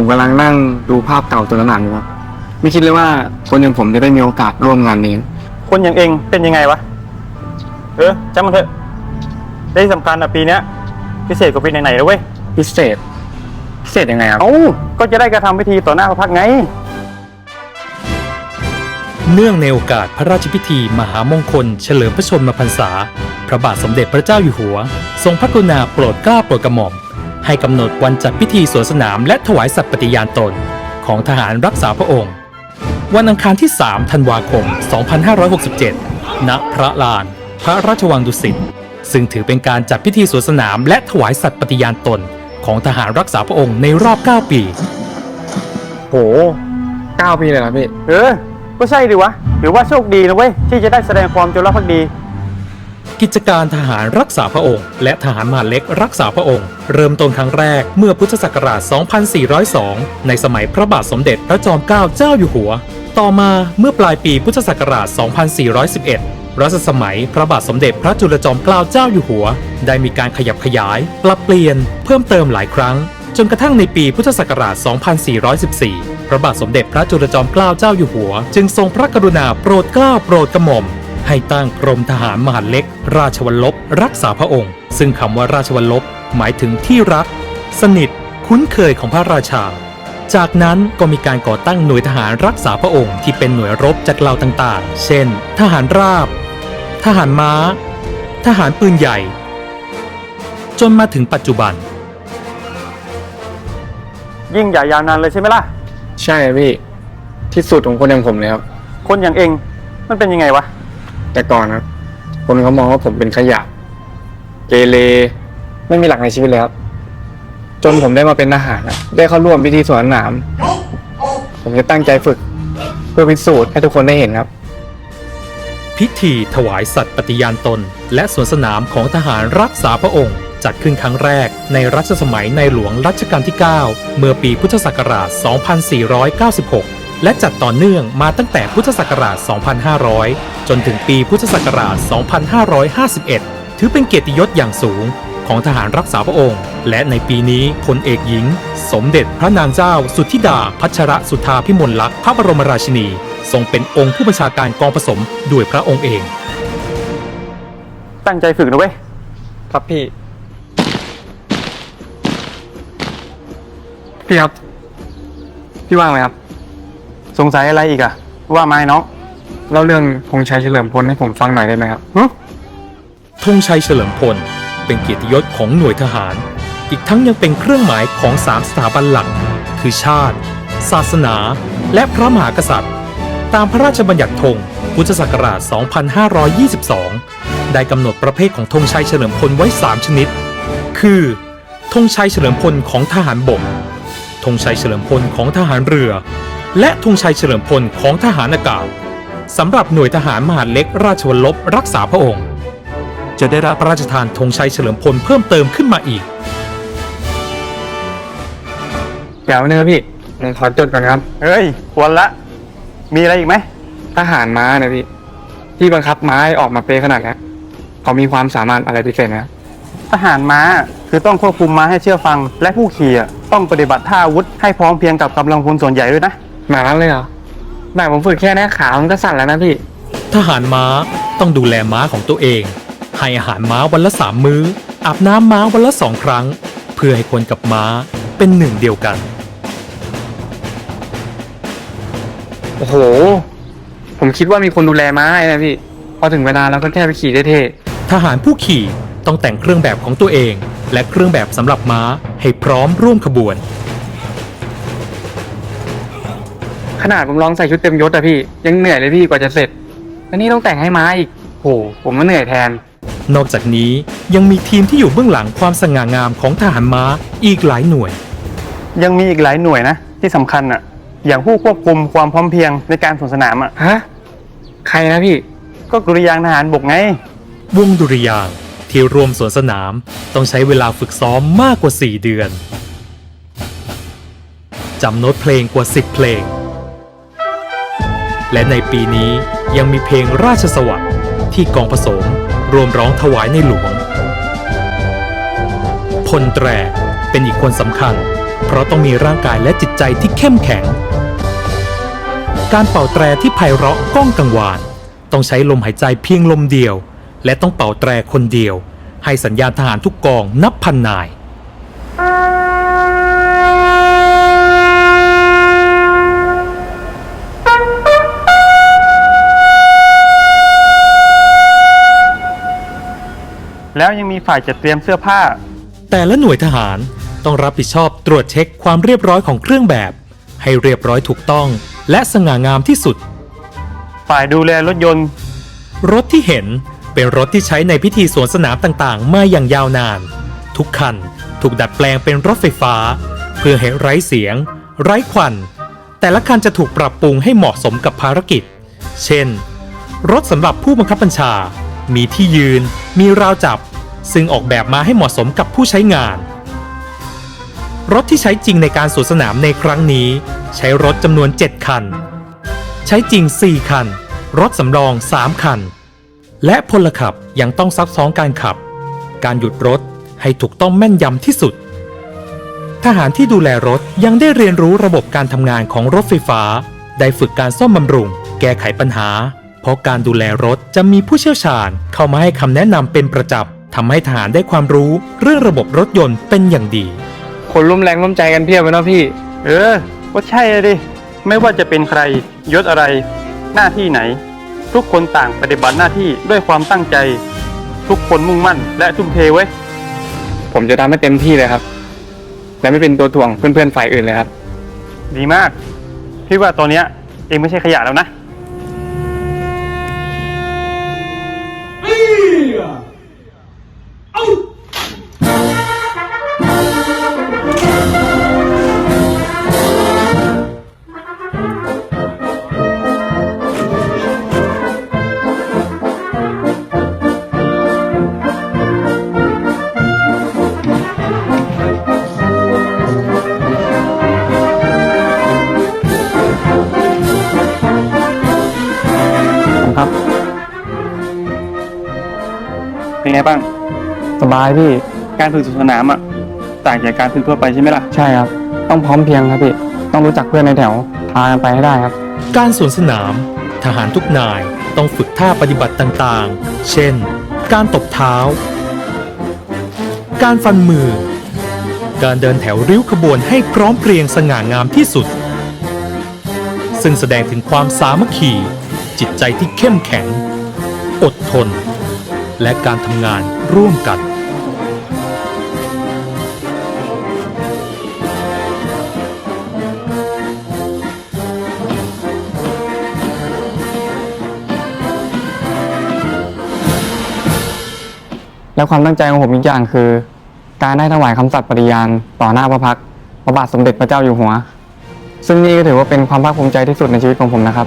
อะไรวะผมกำลังนั่งดูภาพเก่าตัวหนังอยู่ครับ ไม่คิดเลยว่าคนอย่างผมจะได้มีโอกาสร่วมงานนี้ คนอย่างเองเป็นยังไงวะ เออจำมันเถอะ ได้สำคัญอะปีเนี้ยพิเศษกว่าปีไหนๆเลยเว้ย พิเศษ พิเศษยังไงครับ เอ้าก็จะได้กระทำพิธีต่อหน้าพระพักตร์ไง เนื่องในโอกาสพระราชพิธีมหามงคล เฉลิมพระชนมพรรษา พระบาทสมเด็จพระเจ้าอยู่หัว ทรงพระกรุณาโปรดเกล้าโปรดกระหม่อม ให้กำหนดวันจัดพิธีสวนสนามและถวายสัตย์ปฏิญาณตนของทหารรักษาพระองค์ วันอังคารที่ 3 ธันวาคม 2567 ณ พระลาน พระราชวังดุสิต ซึ่งถือเป็นการจัดพิธีสวนสนามและถวายสัตย์ปฏิญาณตนของทหารรักษาพระองค์ในรอบ 9 ปี โหเก้าปีเลยนะพี่ เออ ก็ใช่ดิวะ หรือว่าโชคดีนะเว้ย ที่จะได้แสดงความจงรักภักดี กิจการทหารรักษาพระองค์ และทหารมหาเล็กรักษาพระองค์ เริ่มต้นครั้งแรกเมื่อพุทธศักราช 2402 ในสมัยพระบาทสมเด็จพระจอมเกล้าเจ้าอยู่หัว ต่อมาเมื่อปลายปีพุทธศักราช 2411 รัชสมัยพระบาทสมเด็จพระจุลจอมเกล้าเจ้าอยู่หัว ได้มีการขยับขยาย ปรับเปลี่ยน เพิ่มเติมหลายครั้ง จนกระทั่งในปีพุทธศักราช 2414 พระบาทสมเด็จพระจุลจอมเกล้าเจ้าอยู่หัว จึงทรงพระกรุณาโปรดเกล้าโปรดกระหม่อม ให้ตั้งกรมทหารมหาดเล็ก ราชวัลลบรักษาพระองค์ ซึ่งคำว่าราชวัลลบหมายถึงที่รัก สนิท คุ้นเคยของพระราชา จากนั้นก็มีการก่อตั้งหน่วยทหารรักษาพระองค์ที่เป็นหน่วยรบจากเหล่าต่างๆ เช่น ทหารราบ ทหารม้า ทหารปืนใหญ่ จนมาถึงปัจจุบัน ยิ่งใหญ่ยาวนานเลยใช่ไหมล่ะ ใช่พี่ที่สุดของคนอย่างผมเลยครับ คนอย่างเองมันเป็นยังไงวะ แต่ก่อนครับ คนเขามองว่าผมเป็นขยะ เกเรไม่มีหลักในชีวิตเลยครับ จนผมได้มาเป็นทหารอะได้เข้าร่วมพิธีสวนสนาม ผมจะตั้งใจฝึก เพื่อพิสูจน์ให้ทุกคนได้เห็นครับ พิธีถวายสัตย์ปฏิญาณตน และสวนสนามของทหารรักษาพระองค์ จัดขึ้นครั้งแรกในรัชสมัยในหลวงรัชกาลที่ 9 เมื่อปีพุทธศักราช 2496 และจัดต่อเนื่องมาตั้งแต่พุทธศักราช 2500 จนถึงปีพุทธศักราช 2551 ถือเป็นเกียรติยศอย่างสูงของทหารรักษาพระองค์ และในปีนี้พลเอกหญิง สมเด็จพระนางเจ้า สุทธิดา พัชรสุธาพิมลลักษณ์พระบรมราชินี ทรงเป็นองค์ผู้บัญชาการกองผสมด้วยพระองค์เอง ตั้งใจฝึกนะเว้ย ครับพี่ พี่ครับ พี่ว่างไหมครับ สงสัยอะไรอีกอะว่าไม้น้องเล่าเรื่องพงษ์ชัยเฉลิมพลให้ผมฟังหน่อยได้ไหมครับหึธงชัยเฉลิมพล เป็นเกียรติยศของหน่วยทหาร อีกทั้งยังเป็นเครื่องหมายของสามสถาบันหลัก คือชาติ ศาสนา และพระมหากษัตริย์ ตามพระราชบัญญัติธงพุทธศักราช 2522 ได้กำหนดประเภทของธงชัยเฉลิมพลไว้ 3 ชนิด คือธงชัยเฉลิมพลของทหารบกธงชัยเฉลิมพลของทหารเรือ และธงชัยเฉลิมพลของทหารอากาศสำหรับหน่วยทหารมหาดเล็กราชวัลลบรักษาพระองค์ จะได้รับพระราชทานธงชัยเฉลิมพลเพิ่มเติมขึ้นมาอีกเดี๋ยวนะครับพี่ผมขอจดก่อนครับ เฮ้ยควรละ มีอะไรอีกไหม ทหารม้านะพี่ ที่บังคับม้าให้ออกมาเป๊ะขนาดนี้เขามีความสามารถอะไรพิเศษนะทหารม้าคือต้องควบคุมม้าให้เชื่อฟัง และผู้ขี่อะต้องปฏิบัติท่าอาวุธให้พร้อมเพรียงกับกำลังพลส่วนใหญ่ด้วยนะ หนานั้นเลยเหรอแบบผมฝึกแค่นี้ขามันก็สั่นแล้วนะพี่ ทหารม้าต้องดูแลม้าของตัวเอง ให้อาหารม้าวันละสามมื้อ อาบน้ำม้าวันละสองครั้ง เพื่อให้คนกับม้าเป็นหนึ่งเดียวกัน โอ้โห ผมคิดว่ามีคนดูแลม้าให้นะพี่ พอถึงเวลาเราก็แค่ไปขี่เท่ทหารผู้ขี่ต้องแต่งเครื่องแบบของตัวเอง และเครื่องแบบสำหรับม้าให้พร้อมร่วมขบวน ขนาดผมลองใส่ชุดเต็มยศอะพี่ ยังเหนื่อยเลยพี่กว่าจะเสร็จแล้วนี่ต้องแต่งให้ม้าอีกโหผมก็เหนื่อยแทน นอกจากนี้ยังมีทีมที่อยู่เบื้องหลังความสง่างามของทหารม้าอีกหลายหน่วย ยังมีอีกหลายหน่วยนะ ที่สำคัญอะอย่างผู้ควบคุมความพร้อมเพรียงในการสวนสนามอะฮะ ใครนะพี่ ก็กริยางค์ทหารบกไง วงดุริยางค์ที่รวมสวนสนามต้องใช้เวลาฝึกซ้อมมากกว่า 4 เดือนจำโน้ตเพลงกว่า 10 เพลง และในปีนี้ยังมีเพลงราชสวัสดิ์ที่กองผสมรวมร้องถวายในหลวง พลแตรเป็นอีกคนสำคัญ เพราะต้องมีร่างกายและจิตใจที่เข้มแข็ง การเป่าแตรที่ไพเราะก้องกังวาน ต้องใช้ลมหายใจเพียงลมเดียว และต้องเป่าแตรคนเดียว ให้สัญญาณทหารทุกกองนับพันนาย แล้วยังมีฝ่ายจัดเตรียมเสื้อผ้า แต่ละหน่วยทหารต้องรับผิดชอบตรวจเช็คความเรียบร้อยของเครื่องแบบ ให้เรียบร้อยถูกต้อง และสง่างามที่สุด ฝ่ายดูแลรถยนต์ รถที่เห็นเป็นรถที่ใช้ในพิธีสวนสนามต่างๆ มาอย่างยาวนาน ทุกคันถูกดัดแปลงเป็นรถไฟฟ้า เพื่อให้ไร้เสียง ไร้ควัน แต่ละคันจะถูกปรับปรุงให้เหมาะสมกับภารกิจ เช่น รถสำหรับผู้บังคับบัญชา มีที่ยืน มีราวจับ ซึ่งออกแบบมาให้เหมาะสมกับผู้ใช้งาน รถที่ใช้จริงในการสวนสนามในครั้งนี้ ใช้รถจำนวน 7 คัน ใช้จริง 4 คัน รถสำรอง 3 คัน และพลขับยังต้องซักซ้อมการขับ การหยุดรถให้ถูกต้องแม่นยำที่สุด ทหารที่ดูแลรถยังได้เรียนรู้ระบบการทำงานของรถไฟฟ้า ได้ฝึกการซ่อมบำรุง แก้ไขปัญหา เพราะการดูแลรถจะมีผู้เชี่ยวชาญเข้ามาให้คำแนะนำเป็นประจำทำให้ทหารได้ความรู้เรื่องระบบรถยนต์เป็นอย่างดี คนร่วมแรงร่วมใจกันเพียบเลยเนาะพี่ เออก็ใช่อะดิไม่ว่าจะเป็นใครยศอะไร หน้าที่ไหน ทุกคนต่างปฏิบัติหน้าที่ด้วยความตั้งใจ ทุกคนมุ่งมั่น และทุ่มเทไว้ยผมจะทำให้เต็มที่เลยครับ และไม่เป็นตัวถ่วงเพื่อนๆฝ่ายอื่นเลยครับ ดีมาก พี่ว่าตอนเนี้ยเองไม่ใช่ขยะแล้วนะ เป็นไงบ้าง สบายพี่ การฝึกสวนสนามอะต่างจากการฝึกทั่วไปใช่ไหมล่ะ ใช่ครับ ต้องพร้อมเพรียงครับพี่ ต้องรู้จักเพื่อนในแถว พากันไปให้ได้ครับ การสวนสนาม ทหารทุกนายต้องฝึกท่าปฏิบัติต่างๆ เช่น การตบเท้า การฟันมือ การเดินแถวริ้วขบวนให้พร้อมเพรียงสง่างามที่สุด ซึ่งแสดงถึงความสามัคคี จิตใจที่เข้มแข็ง อดทน และการทำงานร่วมกัน และความตั้งใจของผมอีกอย่างคือ การได้ถวายคำสัตย์ปฏิญาณต่อหน้าพระพักตร์พระบาทสมเด็จพระเจ้าอยู่หัว ซึ่งนี่ก็ถือว่าเป็นความภาคภูมิใจที่สุดในชีวิตของผมนะครับ